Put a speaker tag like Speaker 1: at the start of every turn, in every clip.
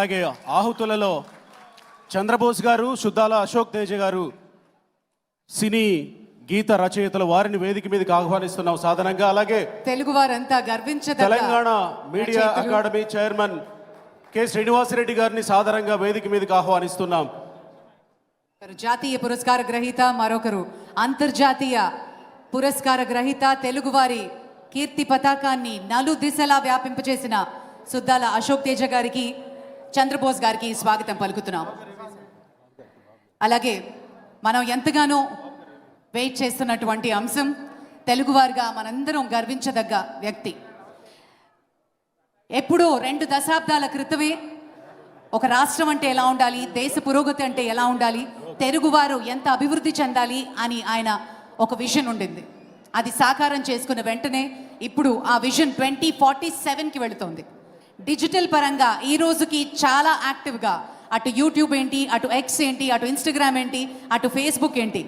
Speaker 1: అలాగే ఆహుతులలో చంద్రబోస్ గారు శుద్ధాల అశోక్ తేజ గారు సినీ గీత రచయితలు వారిని వేదిక మీదకి ఆహ్వానిస్తున్నాం సాధారణంగా. అలాగే
Speaker 2: తెలుగు వారంతా గర్వించదగ్గ
Speaker 1: Telangana media. Academy chairman K. Srinivasa Reddy గారిని సాధారణంగా వేదిక మీదకి ఆహ్వానిస్తున్నాం.
Speaker 2: జాతీయ పురస్కార గ్రహీత మరొకరు అంతర్జాతీయ పురస్కార గ్రహీత. తెలుగువారి కీర్తి పతాకాన్ని నలు దిశలా వ్యాపింపచేసిన సుద్దాల అశోక్ తేజ గారికి చంద్రబోస్ గారికి స్వాగతం పలుకుతున్నాం. అలాగే మనం ఎంతగానో వెయిట్ చేస్తున్నటువంటి అంశం తెలుగువారుగా మనందరం గర్వించదగ్గ వ్యక్తి. ఎప్పుడో రెండు దశాబ్దాల క్రితమే ఒక రాష్ట్రం అంటే ఎలా ఉండాలి దేశ పురోగతి అంటే ఎలా ఉండాలి తెలుగువారు ఎంత అభివృద్ధి చెందాలి అని ఆయన ఒక విజన్ ఉండింది. అది సాకారం చేసుకున్న వెంటనే ఇప్పుడు ఆ విజన్ ట్వంటీ ఫార్టీ సెవెన్కి వెళుతోంది. డిజిటల్ పరంగా ఈ రోజుకి చాలా యాక్టివ్గా అటు యూట్యూబ్ ఏంటి అటు ఎక్స్ ఏంటి అటు ఇన్స్టాగ్రామ్ ఏంటి అటు ఫేస్బుక్ ఏంటి.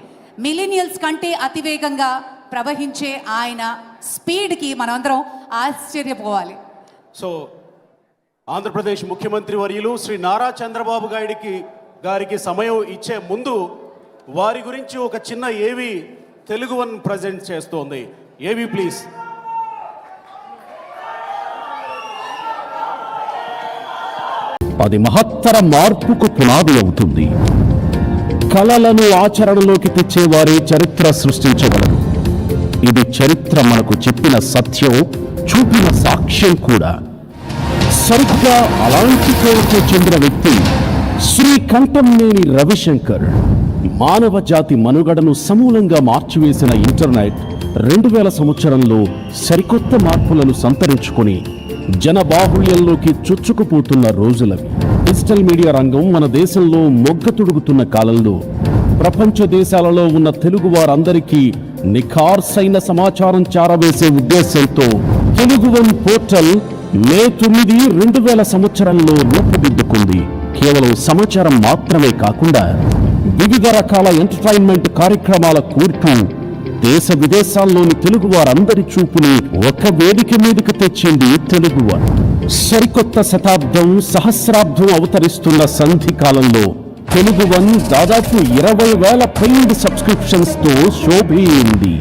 Speaker 2: మిలీనియల్స్ కంటే అతివేగంగా ప్రవహించే ఆయన స్పీడ్కి మనమందరం ఆశ్చర్యపోవాలి.
Speaker 1: సో ఆంధ్రప్రదేశ్ ముఖ్యమంత్రి వర్యులు శ్రీ నారా చంద్రబాబు గారికి గారికి సమయం ఇచ్చే ముందు వారి గురించి ఒక చిన్న ఏవి తెలుగు వన్ ప్రజెంట్ చేస్తోంది. ఏవి ప్లీజ్
Speaker 3: అది మహత్తర మార్పుకు పునాది అవుతుంది. కళలను ఆచరణలోకి తెచ్చేవారే చరిత్ర సృష్టించగలరు. ఇది చరిత్ర మనకు చెప్పిన సత్యం చూపిన సాక్ష్యం కూడా. సరిగ్గా అలాంటి కోరిక చెందిన వ్యక్తి శ్రీ కంఠంనేని రవిశంకర్. మానవ జాతి మనుగడను సమూలంగా మార్చివేసిన ఇంటర్నెట్ రెండు వేల సంవత్సరంలో సరికొత్త మార్పులను సంతరించుకొని జనబాహుళ్యంలోకి చొచ్చుకుపోతున్న రోజులవి. డిజిటల్ మీడియా రంగం మన దేశంలో మొగ్గతొడుగుతున్న కాలంలో ప్రపంచ దేశాలలో ఉన్న తెలుగు వారందరికీ నిఖార్సైన సమాచారం చారవేసే ఉద్దేశంతో తెలుగు వన్ పోర్టల్ మే తొమ్మిది రెండు వేల సంవత్సరంలో రూపుదిద్దుకుంది కేవలం సమాచారం మాత్రమే కాకుండా వివిధ రకాల ఎంటర్టైన్మెంట్ కార్యక్రమాల కూర్పు దేశ విదేశాల్లోని తెలుగు వారందరి చూపుని ఒక వేదిక మీదకు తెచ్చింది తెలుగువారు సరికొత్త శతాబ్దం సహస్రాబ్దం అవతరిస్తున్న సంధి కాలంలో తెలుగు వన్ దాదాపు ఇరవై వేల పెయిడ్ సబ్స్క్రిప్షన్స్తో శోభింది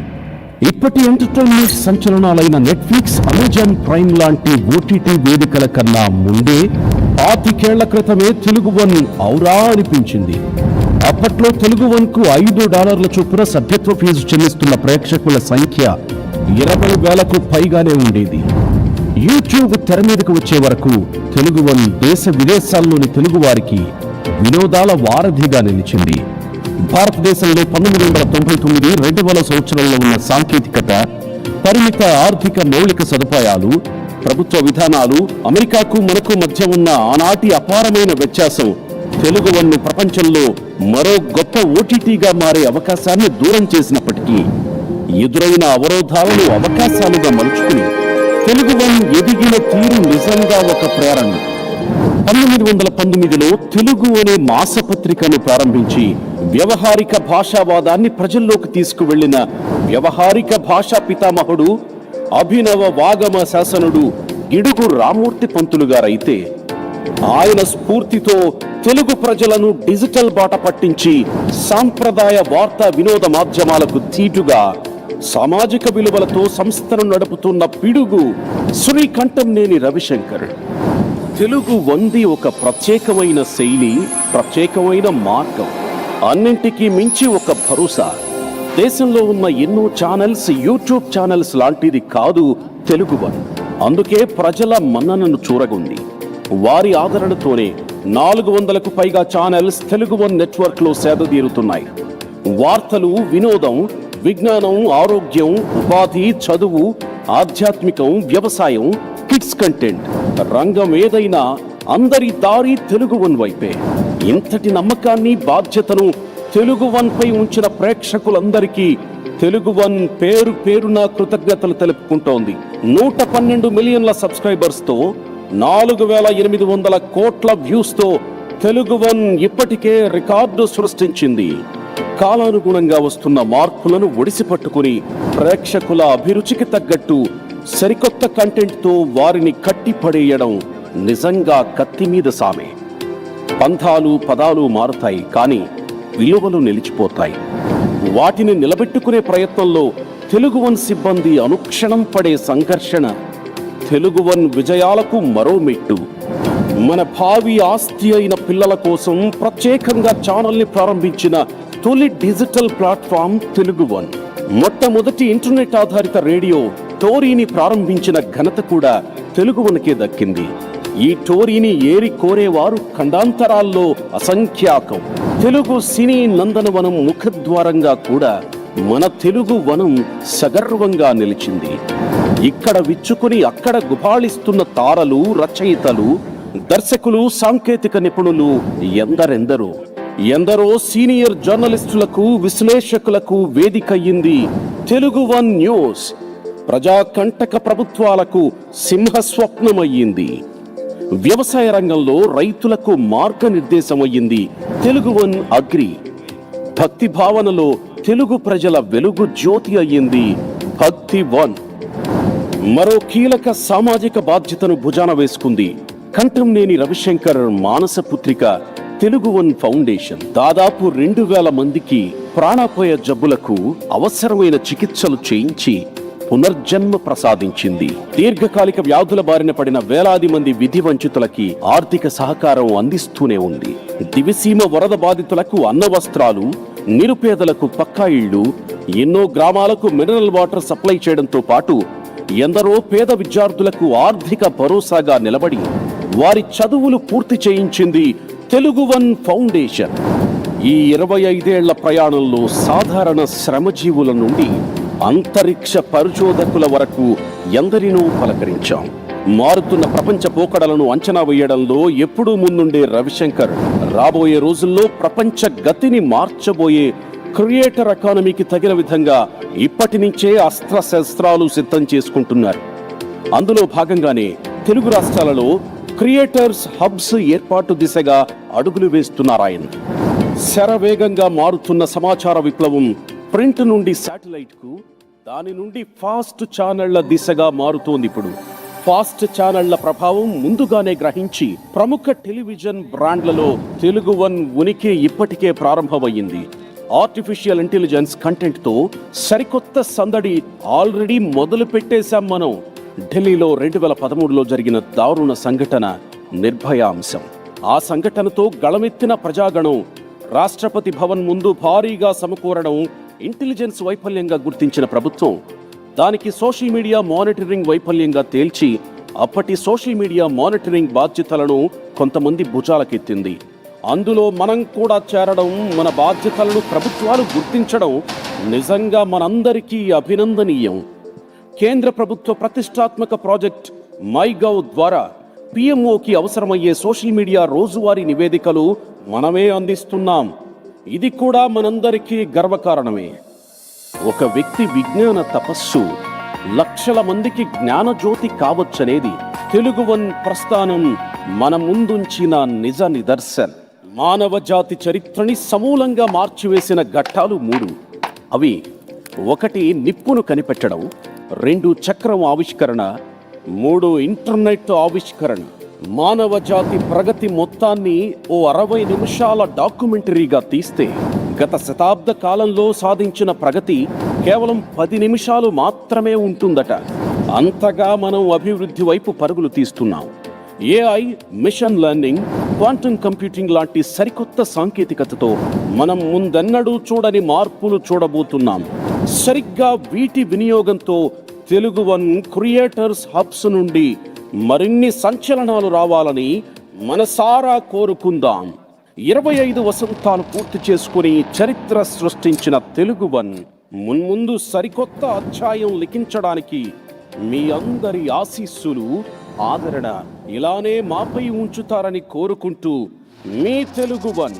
Speaker 3: ఇప్పటి ఎంటర్టైన్మెంట్ సంచలనాలైన నెట్ఫ్లిక్స్ అమెజాన్ ప్రైమ్ లాంటి ఓటీటీ వేదికల కన్నా ముందే పాతికేళ్ళ క్రితమే తెలుగు వన్ ఔరా అనిపించింది. అప్పట్లో తెలుగు వన్కు ఐదు డాలర్ల చొప్పున సభ్యత్వ ఫీజు చెల్లిస్తున్న ప్రేక్షకుల సంఖ్య ఇరవై వేలకు పైగానే ఉండేది. యూట్యూబ్ తెర మీదకు వచ్చే వరకు తెలుగు వన్ దేశ విదేశాల్లోని తెలుగు వారికి వినోదాల వారధిగా నిలిచింది. భారతదేశంలో పంతొమ్మిది వందల తొంభై తొమ్మిది రెండు వేల సంవత్సరంలో ఉన్న సాంకేతికత పరిమిత ఆర్థిక మౌలిక సదుపాయాలు ప్రభుత్వ విధానాలు అమెరికాకు మనకు మధ్య ఉన్న ఆనాటి అపారమైన వ్యత్యాసం తెలుగు వన్ను ప్రపంచంలో మరో గొప్ప ఓటీటీగా మారే అవకాశాన్ని దూరం చేసినప్పటికీ ఎదురైన అవరోధాలను అవకాశాలుగా మలుచుకుని తెలుగు వన్ ఎదిగిన తీరు నిజంగా ఒక ప్రేరణ. పంతొమ్మిది వందల పంతొమ్మిదిలో తెలుగు అనే మాసపత్రికను ప్రారంభించి వ్యవహారిక భాషావాదాన్ని ప్రజల్లోకి తీసుకువెళ్ళిన వ్యవహారిక భాషా పితామహుడు అభినవ వాగమ శాసనుడు గిడుగు రామూర్తి పంతులు గారైతే ఆయన స్ఫూర్తితో తెలుగు ప్రజలను డిజిటల్ బాట పట్టించి సాంప్రదాయ వార్తా వినోద మాధ్యమాలకు తీటుగా సామాజిక విలువలతో సంస్థను నడుపుతున్న పిడుగు శ్రీకంఠంనేని రవిశంకర్. తెలుగు వంది ఒక ప్రత్యేకమైన శైలి ప్రత్యేకమైన మార్గం. అన్నింటికీ మించి ఒక భరోసా. దేశంలో ఉన్న ఎన్నో ఛానల్స్ యూట్యూబ్ ఛానల్స్ లాంటిది కాదు తెలుగు వన్ అందుకే ప్రజల మన్ననను చూరగొంది. వారి ఆదరణతోనే నాలుగు వందలకు పైగా ఛానల్స్ తెలుగు వన్ నెట్వర్క్లో సేదతీరుతున్నాయి. వార్తలు వినోదం విజ్ఞానం ఆరోగ్యం ఉపాధి చదువు ఆధ్యాత్మికం వ్యవసాయం కిడ్స్ కంటెంట్. రంగం ఏదైనా అందరి దారి తెలుగు వన్ వైపే. ఇంతటి నమ్మకాన్ని బాధ్యతను తెలుగు వన్ పై ఉంచిన ప్రేక్షకులందరికీ తెలుగు వన్ పేరు పేరున కృతజ్ఞతలు తెలుపుకుంటోంది. నూట పన్నెండు మిలియన్ల సబ్స్క్రైబర్స్తో నాలుగు వేల ఎనిమిది వందల కోట్ల వ్యూస్తో తెలుగు వన్ ఇప్పటికే రికార్డు సృష్టించింది. కాలానుగుణంగా వస్తున్న మార్పులను ఒడిసి పట్టుకుని ప్రేక్షకుల అభిరుచికి తగ్గట్టు సరికొత్త కంటెంట్తో వారిని కట్టిపడేయడం నిజంగా కత్తి మీద సామే. పంథాలు పదాలు మారుతాయి కానీ విలువలు నిలిచిపోతాయి. వాటిని నిలబెట్టుకునే ప్రయత్నంలో తెలుగు వన్ సిబ్బంది అనుక్షణం పడే సంఘర్షణ తెలుగు వన్ విజయాలకు మరో మెట్టు. మన భావి ఆస్తి అయిన పిల్లల కోసం ప్రత్యేకంగా ఛానల్ని ప్రారంభించిన తొలి డిజిటల్ ప్లాట్ఫామ్ తెలుగు వన్ మొట్టమొదటి ఇంటర్నెట్ ఆధారిత రేడియో టోరీని ప్రారంభించిన ఘనత కూడా తెలుగు వనకే దక్కింది. ఈ టోరీని ఏరి కోరేవారు ఖండాంతరాల్లో అసంఖ్యాకం. తెలుగు సినీ నందనవనం ముఖద్వారంగా కూడా మన తెలుగు వనం సగర్వంగా నిలిచింది. ఇక్కడ విచ్చుకుని అక్కడ గుబాళిస్తున్న తారలు రచయితలు దర్శకులు సాంకేతిక నిపుణులు ఎందరెందరో. ఎందరో సీనియర్ జర్నలిస్టులకు విశ్లేషకులకు వేదికయ్యింది తెలుగు వన్ న్యూస్. ప్రజాకంటక ప్రభుత్వాలకు సింహస్వప్నమయ్యింది. వ్యవసాయ రంగంలో రైతులకు మార్గనిర్దేశమయ్యింది తెలుగు వన్ అగ్రి. భక్తి భావనలో తెలుగు ప్రజల వెలుగు జ్యోతి అయ్యింది భక్తి వన్. మరో కీలక సామాజిక బాధ్యతను భుజాన వేసుకుంది కంఠంనేని రవిశంకర్ మానస పుత్రిక తెలుగు వన్ ఫౌండేషన్. దాదాపు రెండు వేల మందికి ప్రాణాపాయ జబ్బులకు అవసరమైన చికిత్సలు చేయించి పునర్జన్మ ప్రసాదించింది. దీర్ఘకాలిక వ్యాధుల బారిన పడిన వేలాది మంది విధి వంచితులకి ఆర్థిక సహకారం అందిస్తూనే ఉంది. దివిసీమ వరద బాధితులకు అన్న వస్త్రాలు నిరుపేదలకు పక్కా ఇళ్ళు ఎన్నో గ్రామాలకు మినరల్ వాటర్ సప్లై చేయడంతో పాటు ఎందరో పేద విద్యార్థులకు ఆర్థిక భరోసాగా నిలబడి వారి చదువులు పూర్తి చేయించింది తెలుగు వన్ ఫౌండేషన్. ఈ ఇరవై ఐదేళ్ళ ప్రయాణంలో సాధారణ శ్రమజీవుల నుండి అంతరిక్ష పరిశోధకుల వరకు ఎందరినో పలకరించాం. మారుతున్న ప్రపంచ పోకడలను అంచనా వేయడంలో ఎప్పుడూ ముందుండే రవిశంకర్ రాబోయే రోజుల్లో ప్రపంచ గతిని మార్చబోయే క్రియేటర్ ఎకానమీకి తగిన విధంగా ఇప్పటి నుంచే అస్త్రశస్త్రాలు సిద్ధం చేసుకుంటున్నారు. అందులో భాగంగానే తెలుగు రాష్ట్రాలలో క్రియేటర్స్ హబ్స్ ఏర్పాటు దిశగా అడుగులు వేస్తున్నారాయన శరవేగంగా మారుతున్న సమాచార విప్లవం ప్రింట్ నుండి శాటిలైట్కు దాని నుండి ఫాస్ట్ ఛానళ్ళ దిశగా మారుతోంది ఇప్పుడు. ఫాస్ట్ ఛానళ్ళ ప్రభావం ముందుగానే గ్రహించి ప్రముఖ టెలివిజన్ బ్రాండ్లలో తెలుగు వన్ ఉనికి ఇప్పటికే ప్రారంభమయ్యింది. ఆర్టిఫిషియల్ ఇంటెలిజెన్స్ కంటెంట్తో సరికొత్త సందడి ఆల్రెడీ మొదలు పెట్టేశాం మనం. ఢిల్లీలో రెండు వేల పదమూడులో జరిగిన దారుణ సంఘటన నిర్భయ అంశం ఆ సంఘటనతో గళమెత్తిన ప్రజాగణం రాష్ట్రపతి భవన్ ముందు భారీగా సమకూరడం ఇంటెలిజెన్స్ వైఫల్యంగా గుర్తించిన ప్రభుత్వం దానికి సోషల్ మీడియా మానిటరింగ్ వైఫల్యంగా తేల్చి అప్పటి సోషల్ మీడియా మానిటరింగ్ బాధ్యతలను కొంతమంది భుజాలకెత్తింది. అందులో మనం కూడా చేరడం మన బాధ్యతలను ప్రభుత్వాలు గుర్తించడం నిజంగా మనందరికీ అభినందనీయం. కేంద్ర ప్రభుత్వ ప్రతిష్టాత్మక ప్రాజెక్ట్ మైగవ్ ద్వారా పిఎంఓకి అవసరమయ్యే సోషల్ మీడియా రోజువారీ నివేదికలు మనమే అందిస్తున్నాం. ఇది కూడా మనందరికీ గర్వకారణమే. ఒక వ్యక్తి విజ్ఞాన తపస్సు లక్షల మందికి జ్ఞానజ్యోతి కావచ్చనేది తెలుగు వన్ ప్రస్థానం మన ముందుంచిన నిజ నిదర్శన్. మానవ జాతి చరిత్రని సమూలంగా మార్చివేసిన ఘట్టాలు మూడు. అవి ఒకటి నిప్పును కనిపెట్టడం రెండు చక్రం ఆవిష్కరణ మూడు ఇంటర్నెట్ ఆవిష్కరణ. మానవ జాతి ప్రగతి మొత్తాన్ని ఓ అరవై నిమిషాల డాక్యుమెంటరీగా తీస్తే గత శతాబ్ద కాలంలో సాధించిన ప్రగతి కేవలం పది నిమిషాలు మాత్రమే ఉంటుందట. అంతగా మనం అభివృద్ధి వైపు పరుగులు తీస్తున్నాం. AI machine learning quantum computing లాంటి సరికొత్త సాంకేతికతతో మనం ముందెన్నడూ చూడని మార్పులు చూడబోతున్నాం. సరిగ్గా వీటి వినియోగంతో తెలుగు వన్ క్రియేటర్స్ హబ్స్ నుండి మరిన్ని సంచలనాలు రావాలని మనసారా కోరుకుందాం. ఇరవై ఐదు వసంతాలు పూర్తి చేసుకుని చరిత్ర సృష్టించిన తెలుగు వన్ మున్ముందు సరికొత్త అధ్యాయం లిఖించడానికి మీ అందరి ఆశీస్సులు ఆదరణ ఇలానే మాపై ఉంచుతారని కోరుకుంటూ మీ తెలుగు వన్